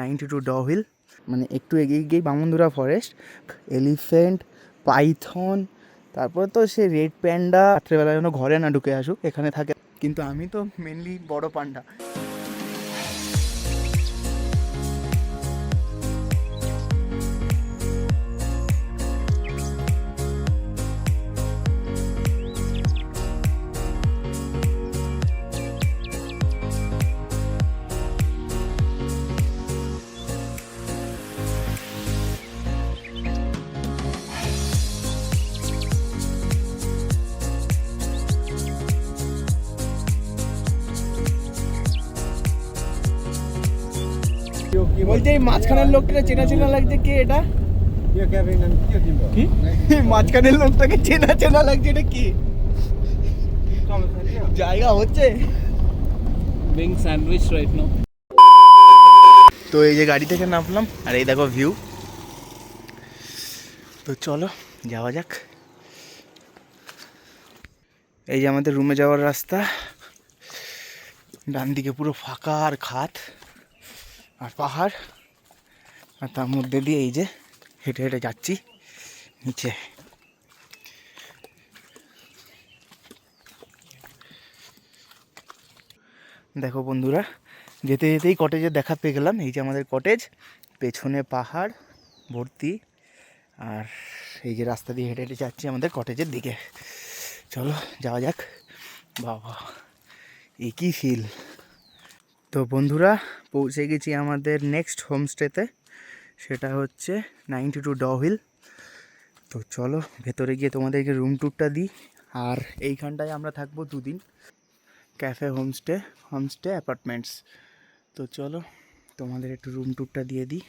Ninety two ডহিল মানে একটু এগিয়ে গিয়েই বামুনদুরা ফরেস্ট এলিফেন্ট পাইথন তারপর তো সে রেড প্যান্ডা রাত্রেবেলা যেন ঘরে না ঢুকে আসুক, এখানে থাকে। কিন্তু আমি তো মেনলি বড় পান্ডা বলছে এই মাঝখানের লোকটা চেনা চেনা লাগছে কে এটা? কি মাঝখানের লোকটাকে চেনা চেনা লাগছে এটা কি? জায়গা হচ্ছে। Being sandwiched right now. তো এই যে গাড়ি থেকে নামলাম আর এই দেখো ভিউ তো চলো যাওয়া যাক। এই যে আমাদের রুমে যাওয়ার রাস্তা। ডান দিকে পুরো ফাঁকা আর খাত আর পাহাড়। আর তার মধ্যে দিয়ে এই যে হেঁটে হেঁটে যাচ্ছি নিচে। দেখো বন্ধুরা, যেতে যেতেই কটেজের দেখা পেয়ে গেলাম। এই যে আমাদের কটেজ পেছনে পাহাড়, ভর্তি। আর এই যে রাস্তা দিয়ে হেঁটে হেঁটে যাচ্ছি আমাদের কটেজের দিকে। চলো, যাওয়া যাক। বাবা, এ কী ফিল তো বন্ধুরা, পৌঁছে গেছি আমাদের নেক্সট হোমস্টেতে সেটা হচ্ছে নাইনটি টু ডহিল তো চলো, ভেতরে গিয়ে তোমাদেরকে রুম ট্যুরটা দিই। আর এইখানটায় আমরা থাকব দুদিন। ক্যাফে হোমস্টে হোমস্টে অ্যাপার্টমেন্টস তো চলো, তোমাদের একটু রুম ট্যুরটা দিয়ে দিই।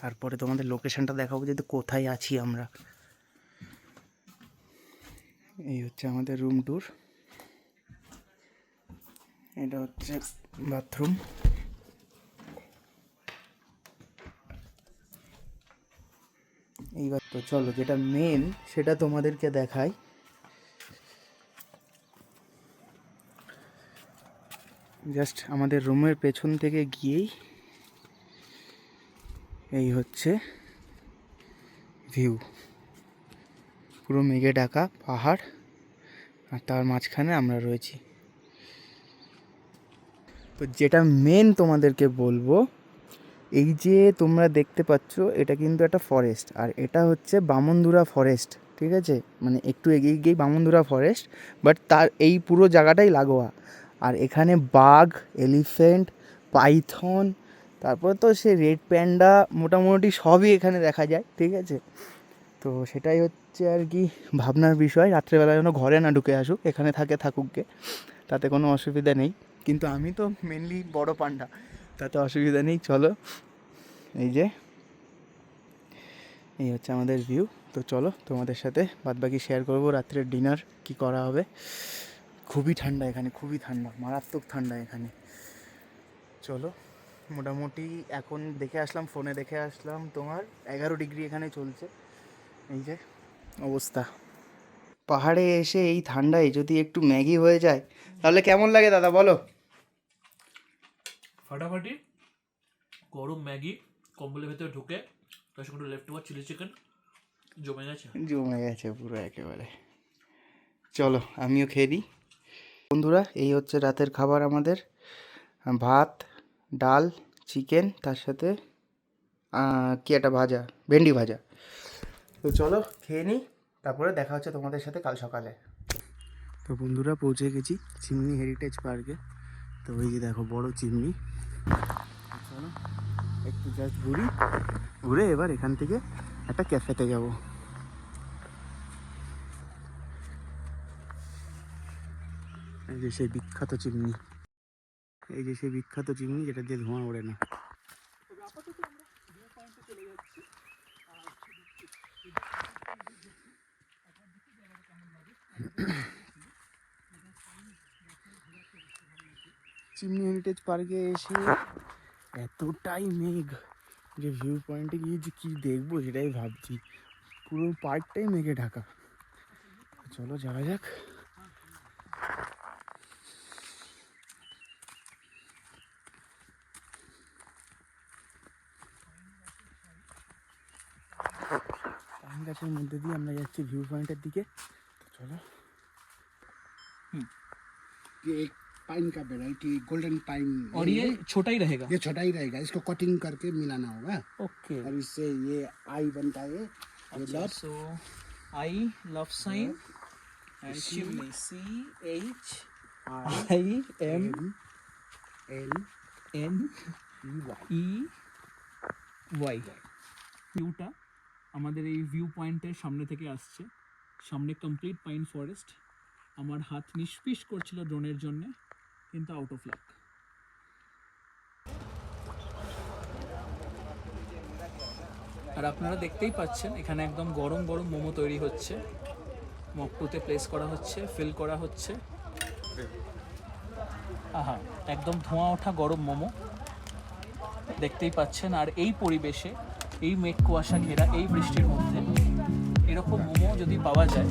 তারপরে তোমাদের লোকেশানটা দেখাবো যে কোথায় আছি আমরা। এই হচ্ছে আমাদের রুম ট্যুর এটা হচ্ছে বাথরুম। এইবার তো চলো, যেটা মেন সেটা তোমাদেরকে দেখাই। জাস্ট আমাদের রুমের পেছন থেকে গিয়েই এই হচ্ছে ভিউ পুরো মেঘে ঢাকা পাহাড়, আর তার মাঝখানে আমরা রয়েছি। তো যেটা মেন তোমাদেরকে বলব, এই যে তোমরা দেখতে পাচ্ছ, এটা কিন্তু একটা ফরেস্ট আর এটা হচ্ছে বামনদুরা ফরেস্ট ঠিক আছে? মানে একটু এগিয়ে গিয়েই বামনদুরা ফরেস্ট বাট তার এই পুরো জায়গাটাই লাগোয়া। আর এখানে বাঘ এলিফেন্ট পাইথন তারপর তো সে রেড প্যান্ডা মোটামুটি সবই এখানে দেখা যায়, ঠিক আছে? তো সেটাই হচ্ছে আর কি ভাবনার বিষয়। রাত্রেবেলা যেন ঘরে না ঢুকে আসুক, এখানে থাকে থাকুককে তাতে কোনো অসুবিধা নেই। কিন্তু আমি তো মেনলি বড় পান্ডা, তাতে অসুবিধা নেই, চলো। এই যে, এই হচ্ছে আমাদের ভিউ তো চলো, তোমাদের সাথে বাদবাকি শেয়ার করব রাত্রের ডিনার কি করা হবে। খুবই ঠান্ডা এখানে, খুবই ঠান্ডা, মারাত্মক ঠান্ডা এখানে। চলো, মোটামুটি এখন দেখে আসলাম ফোনে দেখে আসলাম তোমার, এগারো ডিগ্রি এখানে চলছে। এই যে, অবস্থা। পাহাড়ে এসে এই ঠান্ডায় যদি একটু ম্যাগি হয়ে যায়, তাহলে কেমন লাগে দাদা বলো? ফাটাফাটি গরম ম্যাগি কম্বলের ভেতরে ঢুকে তার সঙ্গে লেফট ওভার চিলি চিকেন জমে গেছে। জমে গেছে পুরো একেবারে। চলো, আমিও খেয়ে দিই বন্ধুরা, এই হচ্ছে রাতের খাবার আমাদের। ভাত, ডাল চিকেন তার সাথে কি একটা ভাজা? ভেন্ডি ভাজা। তো চলো, খেয়ে নিই। তারপরে দেখা হচ্ছে তোমাদের সাথে কাল সকালে। তো বন্ধুরা, পৌঁছে গেছি। চিমনি হেরিটেজ পার্কে। তো ওই যে দেখো, বড় চিমনি চলো, একটু জাস্ট ঘুরি। ঘুরে এবার এখান থেকে একটা ক্যাফেতে যাব। এই যে সেই বিখ্যাত চিমনি এই যে সেই বিখ্যাত চিমনি যেটা দিয়ে ধোঁয়া ওড়ে না। চিমনি হেরিটেজ পার্কে এসে এতটাই মেঘ যে ভিউ পয়েন্টে গিয়ে যে কী দেখব সেটাই ভাবছি। পুরো পার্কটাই মেঘে ঢাকা। চলো যাওয়া যাক। পান গাছের মধ্যে দিয়ে আমরা যাচ্ছি ভিউ পয়েন্টের দিকে। চলো। হুম। पाइन का वेराइटी गोल्डन पाइन और ये छोटा ही रहेगा ये छोटा ही रहेगा इसको कटिंग करके मिलाना होगा ओके और इससे ये आई बनता है ये अच्छा love so I love sign and chimney C H I M N N E Y E Y ভিউটা আমাদের এই ভিউ পয়েন্টের সামনে থেকে আসছে সামনে কমপ্লিট পাইন ফরেস্ট আমার হাত নিষ্পিস করছিল ড্রোনের জন্য কিন্তু আউট অফ লাক আর আপনারা দেখতেই পাচ্ছেন, এখানে একদম গরম গরম মোমো তৈরি হচ্ছে। মকটুতে প্লেস করা হচ্ছে ফিল করা হচ্ছে। আহা, একদম ধোঁয়া ওঠা গরম মোমো। দেখতেই পাচ্ছেন, আর এই পরিবেশে, এই মেঘ কুয়াশা ঘেরা এই বৃষ্টির মধ্যে এরকম মোমো যদি পাওয়া যায়